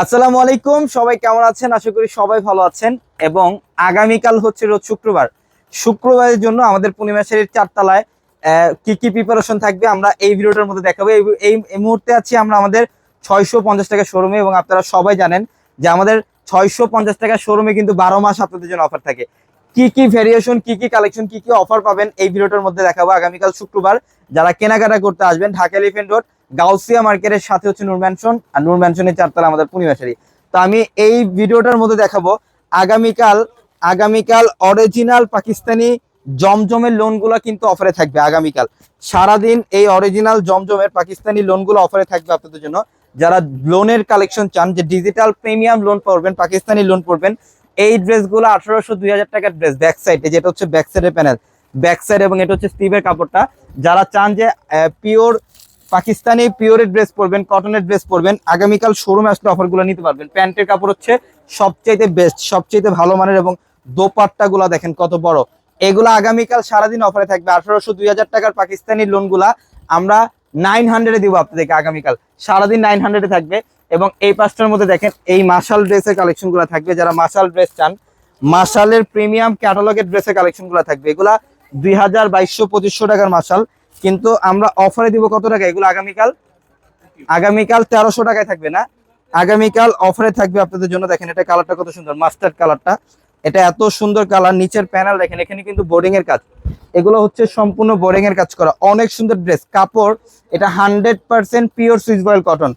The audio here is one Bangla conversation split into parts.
আসসালামু আলাইকুম, সবাই কেমন আছেন? আশা করি সবাই ভালো আছেন। এবং আগামীকাল হচ্ছে রোজ শুক্রবার। শুক্রবারের জন্য আমাদের পূর্ণিমা পূর্ণিমাসের চারতলায় কি কি প্রিপারেশন থাকবে আমরা এই ভিডিওটার মধ্যে দেখাবো। এই মুহূর্তে আছি আমরা আমাদের ছয়শো পঞ্চাশ টাকা শোরুমে এবং আপনারা সবাই জানেন যে আমাদের ছয়শো পঞ্চাশ টাকা শোরুমে কিন্তু বারো মাস আপনাদের জন্য অফার থাকে। কি কি ভেরিয়েশন কি কি কালেকশন কি কি অফার পাবেন এই ভিডিওটার মধ্যে দেখাবো আগামীকাল শুক্রবার। যারা কেনাকাটা করতে আসবেন, ঢাকা এলিফেন্ট রোড গাউসিয়া মার্কেটের সাথে হচ্ছে নূর ম্যানশন আর নূর ম্যানশনের চারতলা আমাদের পূর্ণিমাশারি তো আমি এই ভিডিওটার মধ্যে দেখাবো আগামীকাল আগামীকাল অরিজিনাল পাকিস্তানি জমজমের লোনগুলো কিন্তু অফারে থাকবে আগামীকাল। সারাদিন এই অরিজিনাল জমজমের পাকিস্তানি লোনগুলো অফারে থাকবে আপনাদের জন্য। যারা লোনের কালেকশন চান, যে ডিজিটাল প্রিমিয়াম লোন পড়বেন পাকিস্তানি লোন পড়বেন এই ড্রেসগুলো আঠারোশো দুই হাজার টাকার ড্রেস ব্যাক সাইডে যেটা হচ্ছে ব্যাক সাইডের প্যানেল ব্যাক সাইড এবং এটা হচ্ছে স্টিভের কাপড়টা। যারা চান যে পিওর পাকিস্তানি পিওরের ড্রেস পরবেন, কটনের ড্রেস পরবেন। আগামীকাল শোরুমে আসলে অফারগুলো নিতে পারবেন। প্যান্টের কাপড় হচ্ছে সবচাইতে বেস্ট সবচাইতে ভালো মানের এবং দোপাট্টা গুলা দেখেন কত বড়। এগুলো আগামীকাল সারাদিন অফারে থাকবে। আঠারোশো দুই হাজার টাকার পাকিস্তানি লোনগুলা আমরা নাইন হান্ড্রেডে দিব আপনাদেরকে আগামীকাল। সারাদিন নাইন হান্ড্রেডে থাকবে। এবং এই পাঁচটার মধ্যে দেখেন, এই মার্শাল ড্রেসের কালেকশনগুলো থাকবে। যারা মার্শাল ড্রেস চান মার্শালের প্রিমিয়াম ক্যাটালগের ড্রেসের কালেকশনগুলো থাকবে। এগুলা দুই হাজার বাইশশো পঁচিশশো টাকার মার্শাল কিন্তু আমরা অফারে দিব কত টাকা? এগুলো আগামীকাল? আগামীকাল তেরোশো টাকায় থাকবে না? আগামীকাল অফারে থাকবে আপনাদের জন্য। দেখেন, এটা কালারটা কত সুন্দর মাস্টার্ড কালারটা এটা এত সুন্দর কালার নিচের প্যানেল দেখেন, এখানে কিন্তু বোর্ডিং এর কাজ। এগুলো হচ্ছে সম্পূর্ণ বোর্ডিং এর কাজ করা। অনেক সুন্দর ড্রেস কাপড়, এটা hundred percent pure swiss voile cotton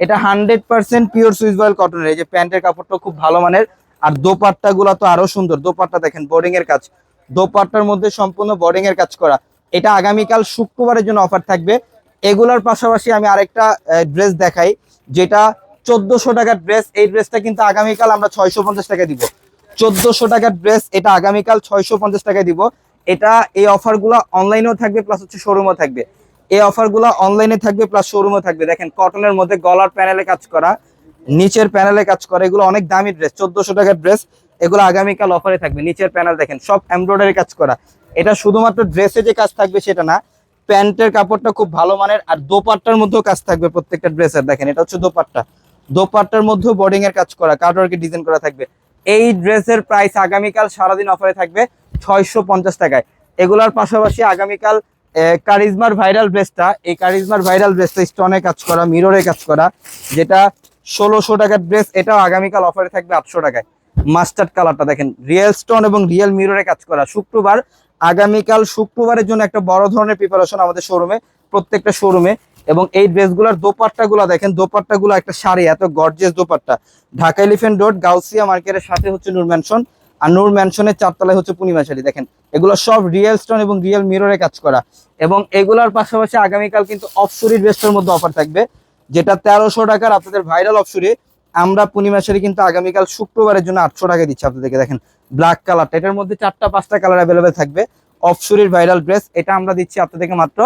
এটা hundred percent pure swiss voile কটনের এই যে প্যান্টের কাপড়টা খুব ভালো মানের। আর দোপাট্টা গুলা তো আরও সুন্দর। দোপাট্টা দেখেন বোর্ডিং এর কাজ। দোপাট্টার মধ্যে সম্পূর্ণ বোর্ডিং এর কাজ করা। এটা আগামীকাল শুক্রবারের জন্য অফার থাকবে। এগুলোর পাশাপাশি আমি আরেকটা ড্রেস দেখাই, যেটা চোদ্দশো টাকার ড্রেস এই ড্রেসটা কিন্তু আগামীকাল আমরা ছয়শো পঞ্চাশ টাকা দিব। চোদ্দশো টাকার ড্রেস এটা আগামীকাল ছয়শো পঞ্চাশ টাকায় দিব। এটা, এই অফারগুলো অনলাইনেও থাকবে প্লাস হচ্ছে শোরুমও থাকবে। এই অফারগুলো অনলাইনে থাকবে প্লাস শোরুমও থাকবে। দেখেন কটনের মধ্যে গলার প্যানেলে কাজ করা, নিচের প্যানেলে কাজ করা, এগুলো অনেক দামি ড্রেস চোদ্দশো টাকার ড্রেস এগুলো আগামীকাল অফারে থাকবে। নিচের প্যানেল দেখেন, সব এমব্রয়ডারি কাজ করা। এটা শুধুমাত্র ড্রেসে যে কাজ থাকবে সেটা না, প্যান্টের কাপড়টা খুব ভালো মানের আর দোপাট্টার মধ্যেও কাজ থাকবে প্রত্যেকটা ড্রেসের দেখেন, এটা হচ্ছে দোপাট্টা। দোপাট্টার মধ্যেও বোর্ডিং এর কাজ করা কার্ডওয়ার্কে ডিজাইন করা থাকবে। এই ড্রেসের প্রাইস আগামীকাল সারাদিন অফারে থাকবে ছয়শো পঞ্চাশ টাকায়। এগুলোর পাশাপাশি আগামীকাল কারিজমার ভাইরাল ড্রেসটা এই কারিজমার ভাইরাল ড্রেসটা স্টোনে কাজ করা মিররে কাজ করা, যেটা ষোলোশো টাকার ড্রেস এটাও আগামীকাল অফারে থাকবে আটশো টাকায়। মাস্টার্ড কালারটা দেখেন রিয়েল স্টোন এবং রিয়েল মিররে কাজ করা। শুক্রবার আগামীকাল শুক্রবারের জন্য একটা বড় ধরনের প্রিপারেশন আমাদের শোরুমে প্রত্যেকটা শোরুমে এবং এই ড্রেসগুলোর দোপাট্টা গুলা দেখেন দোপাট্টা গুলো একটা শাড়ি, এত gorgeous dupatta. Dhaka elephant road Gausia মার্কেটের সাথে হচ্ছে নূর ম্যানশন আর নূর ম্যানশনের চারতলায় হচ্ছে পূর্ণিমা শাড়ি, দেখেন। এগুলো সব রিয়েল স্টোন এবং রিয়েল মিররে কাজ করা। এবং এগুলোর পাশাপাশি আগামীকাল কিন্তু অফসুরি ড্রেসটার মধ্যে অফার থাকবে, যেটা তেরোশো টাকার আপনাদের ভাইরাল অফসুরি আমরা পূর্ণিমা শাড়ি কিন্তু আগামীকাল শুক্রবারের জন্য আটশো টাকা দিচ্ছি আপনাদেরকে, দেখেন ব্ল্যাক কালারটা এটার মধ্যে চারটা, পাঁচটা কালার অ্যাভেলেবেল থাকবে। অফসুরির ভাইরাল ড্রেস এটা আমরা দিচ্ছি আপনাদেরকে মাত্র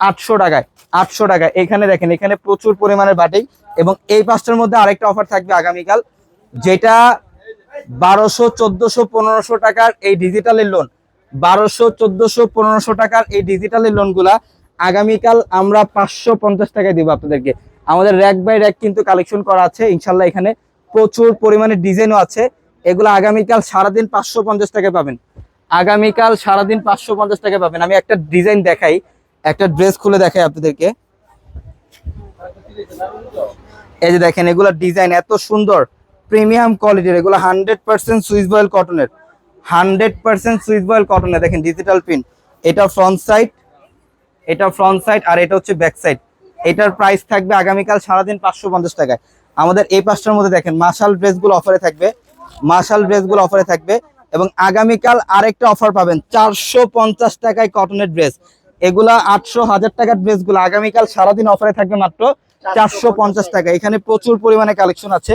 আটশো টাকায় আটশো টাকায়। এখানে দেখেন, এখানে প্রচুর পরিমাণের বাটিক এবং এই পাঁচটার মধ্যে আরেকটা অফার থাকবে আগামীকাল, যেটা বারোশো, চোদ্দশো, পনেরোশো টাকার এই ডিজিটালের লোন বারোশো, চোদ্দশো, পনেরোশো টাকার এই ডিজিটালের লোনগুলা আগামীকাল আমরা পাঁচশো পঞ্চাশ টাকায় দিব আপনাদেরকে। আমাদের র্যাক বাই র্যাক কিন্তু কালেকশন করা আছে। ইনশাল্লাহ এখানে প্রচুর পরিমাণে ডিজাইনও আছে। এগুলো আগামীকাল সারাদিন পাঁচশো পঞ্চাশ টাকায় পাবেন। আগামীকাল সারাদিন পাঁচশো পঞ্চাশ টাকা পাবেন। আমি একটা ডিজাইন দেখাই। একটা ড্রেস খুলে দেখাই আপনাদেরকে। এই যে দেখেন, এগুলো ডিজাইন এত সুন্দর। প্রিমিয়াম কোয়ালিটির এগুলো হান্ড্রেড পার্সেন্ট সুইচ বয়েল কটনের হান্ড্রেড পার্সেন্ট সুইচ বয়েল কটনের দেখেন ডিজিটাল প্রিন্ট এটা ফ্রন্ট সাইড এটা ফ্রন্ট সাইড আর এটা হচ্ছে ব্যাক সাইড এটার প্রাইস থাকবে আগামীকাল সারাদিন পাঁচশো পঞ্চাশ টাকায়। আমাদের এই পাঁচটার মধ্যে দেখেন মার্শাল ড্রেসগুলো অফারে থাকবে। মার্শাল ড্রেসগুলো অফারে থাকবে এবং আগামীকাল আরেকটা অফার পাবেন, চারশো পঞ্চাশ টাকায় কটনের ড্রেস এগুলা আটশো হাজার টাকার ড্রেসগুলো আগামীকাল সারাদিন অফারে থাকবে মাত্র চারশো পঞ্চাশ টাকা। এখানে প্রচুর পরিমাণে কালেকশন আছে।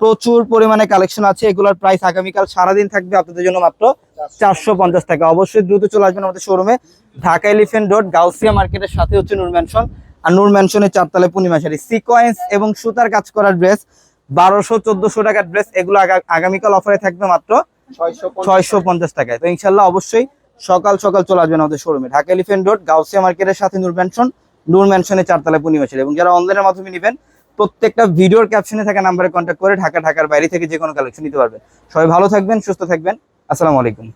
প্রচুর পরিমাণে কালেকশন আছে। এগুলোর প্রাইস আগামীকাল সারাদিন থাকবে আপনাদের জন্য মাত্র চারশো পঞ্চাশ টাকা। অবশ্যই দ্রুত চলে আসবেন আমাদের শোরুমে ঢাকা এলিফেন্ট রোড গাউসিয়া মার্কেটের সাথে হচ্ছে নূর ম্যানশন আর নূর ম্যানশনের চারতলায় পূর্ণিমা শাড়ি। সিকোয়েন্স এবং সুতার কাজ করার ড্রেস বারোশো চোদ্দশো টাকার ড্রেস এগুলো আগামীকাল অফারে থাকবে মাত্র ছয়শো পঞ্চাশ টাকায়। তো ইনশাল্লাহ অবশ্যই সকাল সকাল চলে আসবেন আমাদের শোরুমে ঢাকা এলিফেন্ট রোড গাউসিয়া মার্কেটের সাথে নূর ম্যানশন নূর ম্যানশনের চারতলায় পূর্ণিমা শাড়ি। এবং যারা অনলাইনের মাধ্যমে নেবেন প্রত্যেকটা ভিডিওর ক্যাপশনে থাকা নাম্বারে কন্ট্যাক্ট করে ঢাকা ঢাকার বাইরে থেকে যে কোনো কালেকশন নিতে পারবেন। সবাই ভালো থাকবেন সুস্থ থাকবেন। আসসালামু আলাইকুম।